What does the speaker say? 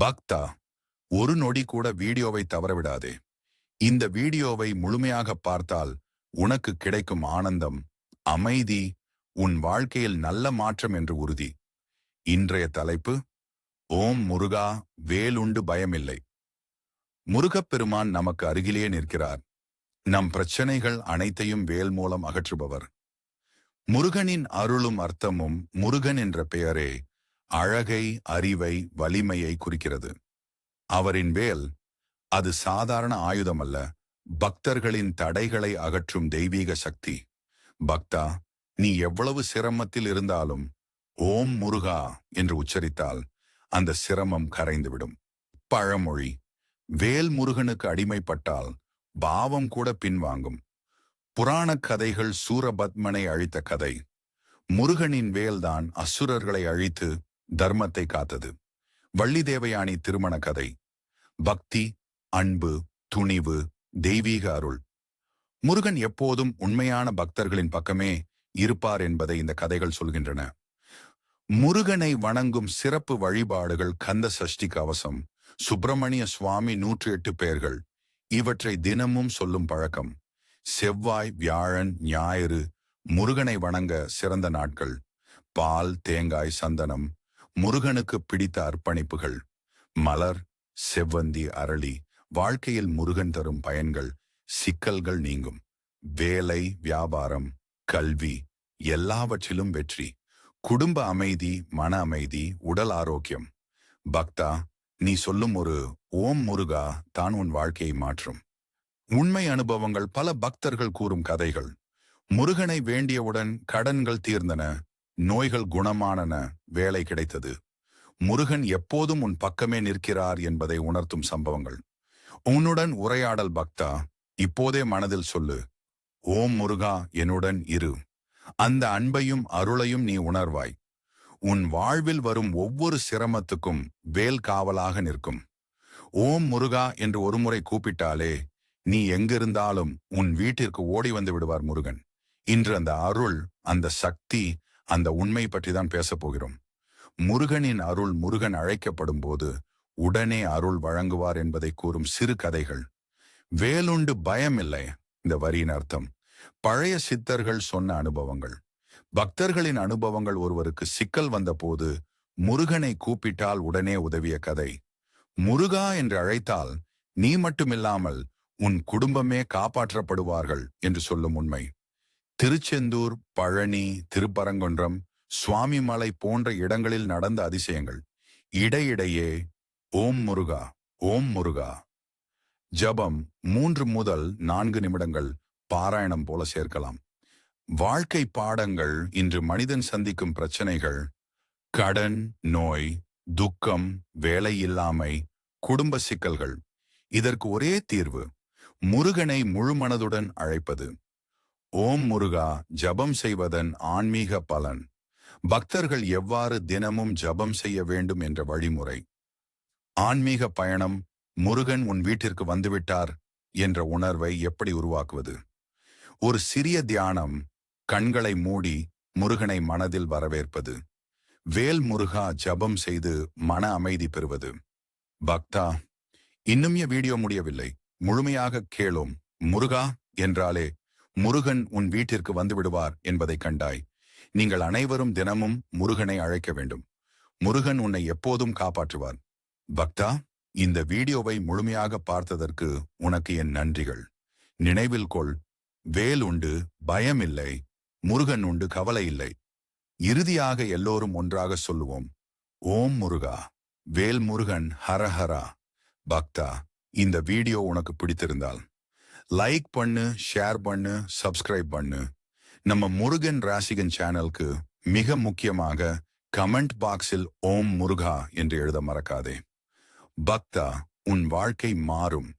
பக்தா ஒரு நொடி கூட வீடியோவை தவறவிடாதே. இந்த வீடியோவை முழுமையாக பார்த்தால் உனக்கு கிடைக்கும் ஆனந்தம் அமைதி உன் வாழ்க்கையில் நல்ல மாற்றம் என்று உறுதி. இன்றைய தலைப்பு ஓம் முருகா வேலுண்டு பயமில்லை. முருகப்பெருமான் நமக்கு அருகிலே நிற்கிறார். நம் பிரச்சனைகள் அனைத்தையும் வேல் மூலம் அகற்றுபவர். முருகனின் அருளும் அர்த்தமும் முருகன் என்ற பெயரே அழகை அறிவை வலிமையை குறிக்கிறது. அவரின் வேல் அது சாதாரண ஆயுதமல்ல. பக்தர்களின் தடைகளை அகற்றும் தெய்வீக சக்தி. பக்தா நீ எவ்வளவு சிரமத்தில் இருந்தாலும் ஓம் முருகா என்று உச்சரித்தால் அந்த சிரமம் கரைந்துவிடும். பழமொழி வேல் முருகனுக்கு அடிமைப்பட்டால் பாவம் கூட பின்வாங்கும். புராணக் கதைகள் சூரபத்மனை அழித்த கதை. முருகனின் வேல்தான் அசுரர்களை அழித்து தர்மத்தை காத்தது. வள்ளி தேவயானி திருமண கதை. பக்தி அன்பு துணிவு தெய்வீக அருள். முருகன் எப்போதும் உண்மையான பக்தர்களின் பக்கமே இருப்பார் என்பதை இந்த கதைகள் சொல்கின்றன. முருகனை வணங்கும் சிறப்பு வழிபாடுகள் கந்த சஷ்டி கவசம் சுப்பிரமணிய சுவாமி நூற்றி எட்டு பெயர்கள். இவற்றை தினமும் சொல்லும் பழக்கம். செவ்வாய் வியாழன் ஞாயிறு முருகனை வணங்க சிறந்த நாட்கள். பால் தேங்காய் சந்தனம் முருகனுக்கு பிடித்த அர்ப்பணிப்புகள். மலர் செவ்வந்தி அரளி வாழ்க்கையில் முருகன் தரும் பயன்கள் சிக்கல்கள் நீங்கும். வேலை வியாபாரம் கல்வி எல்லாவற்றிலும் வெற்றி. குடும்ப அமைதி மன அமைதி உடல் ஆரோக்கியம். பக்தா நீ சொல்லும் ஒரு ஓம் முருகா தான் உன் வாழ்க்கையை மாற்றும். உண்மை அனுபவங்கள் பல பக்தர்கள் கூறும் கதைகள். முருகனை வேண்டியவுடன் கடன்கள் தீர்ந்தன. நோய்கள் குணமானன வேலை கிடைத்தது. முருகன் எப்போதும் உன் பக்கமே நிற்கிறார் என்பதை உணர்த்தும் சம்பவங்கள். உன்னுடன் உரையாடல் பக்தா இப்போதே மனதில் சொல்லு. ஓம் முருகா என்னுடன் இரு. அந்த அன்பையும் அருளையும் நீ உணர்வாய். உன் வாழ்வில் வரும் ஒவ்வொரு சிரமத்துக்கும் வேல் காவலாக நிற்கும். ஓம் முருகா என்று ஒருமுறை கூப்பிட்டாலே நீ எங்கிருந்தாலும் உன் வீட்டிற்கு ஓடி வந்து விடுவார் முருகன். இன்று அந்த அருள் அந்த சக்தி அந்த உண்மை பற்றி தான் பேசப் போகிறோம். முருகனின் அருள் முருகன் அழைக்கப்படும் போது உடனே அருள் வழங்குவார் என்பதை கூறும் சிறு கதைகள். வேலுண்டு பயமில்லை இந்த வரியின் அர்த்தம். பழைய சித்தர்கள் சொன்ன அனுபவங்கள். பக்தர்களின் அனுபவங்கள் ஒருவருக்கு சிக்கல் வந்தபோது முருகனை கூப்பிட்டால் உடனே உதவிய கதை. முருகா என்று அழைத்தால் நீ மட்டுமில்லாமல் உன் குடும்பமே காப்பாற்றப்படுவார்கள் என்று சொல்லும் உண்மை. திருச்செந்தூர் பழனி திருப்பரங்குன்றம் சுவாமிமலை போன்ற இடங்களில் நடந்த அதிசயங்கள். இடையிடையே ஓம் முருகா ஓம் முருகா. ஜபம் மூன்று முதல் நான்கு நிமிடங்கள் பாராயணம் போல சேர்க்கலாம். வாழ்க்கை பாடங்கள் இன்று மனிதன் சந்திக்கும் பிரச்சனைகள் கடன் நோய் துக்கம் வேலை இல்லாமை குடும்ப சிக்கல்கள். இதற்கு ஒரே தீர்வு முருகனை முழுமனதுடன் அழைப்பது. ஓம் முருகா ஜபம் செய்வதன் ஆன்மீக பலன். பக்தர்கள் எவ்வாறு தினமும் ஜபம் செய்ய வேண்டும் என்ற வழிமுறை. ஆன்மீக பயணம் முருகன் உன் வீட்டிற்கு வந்துவிட்டார் என்ற உணர்வை எப்படி உருவாக்குவது? ஒரு சிறிய தியானம் கண்களை மூடி முருகனை மனதில் வரவேற்பது. வேல் முருகா ஜபம் செய்து மன அமைதி பெறுவது. பக்தா இன்னும் வீடியோ முடியவில்லை? முழுமையாக கேளோம். முருகா என்றாலே முருகன் உன் வீட்டிற்கு வந்துவிடுவார் என்பதை கண்டாய். நீங்கள் அனைவரும் தினமும் முருகனை அழைக்க வேண்டும். முருகன் உன்னை எப்போதும் காப்பாற்றுவார். பக்தா இந்த வீடியோவை முழுமையாக பார்த்ததற்கு உனக்கு என் நன்றிகள். நினைவில் கொள் வேல் உண்டு பயம் இல்லை முருகன் உண்டு கவலை இல்லை. இறுதியாக எல்லோரும் ஒன்றாக சொல்லுவோம் ஓம் முருகா வேல் முருகன் ஹரஹரா பக்தா இந்த வீடியோ உனக்கு பிடித்திருந்தால். லைக் பண்ணு ஷேர் பண்ணு சப்ஸ்கிரைப் பண்ணு. நம்ம முருகன் ராசிகன் சேனலுக்கு மிக முக்கியமாக கமெண்ட் பாக்ஸில் ஓம் முருகா என்று எழுத மறக்காதே. பக்தா உன் வாழ்க்கை மாறும்.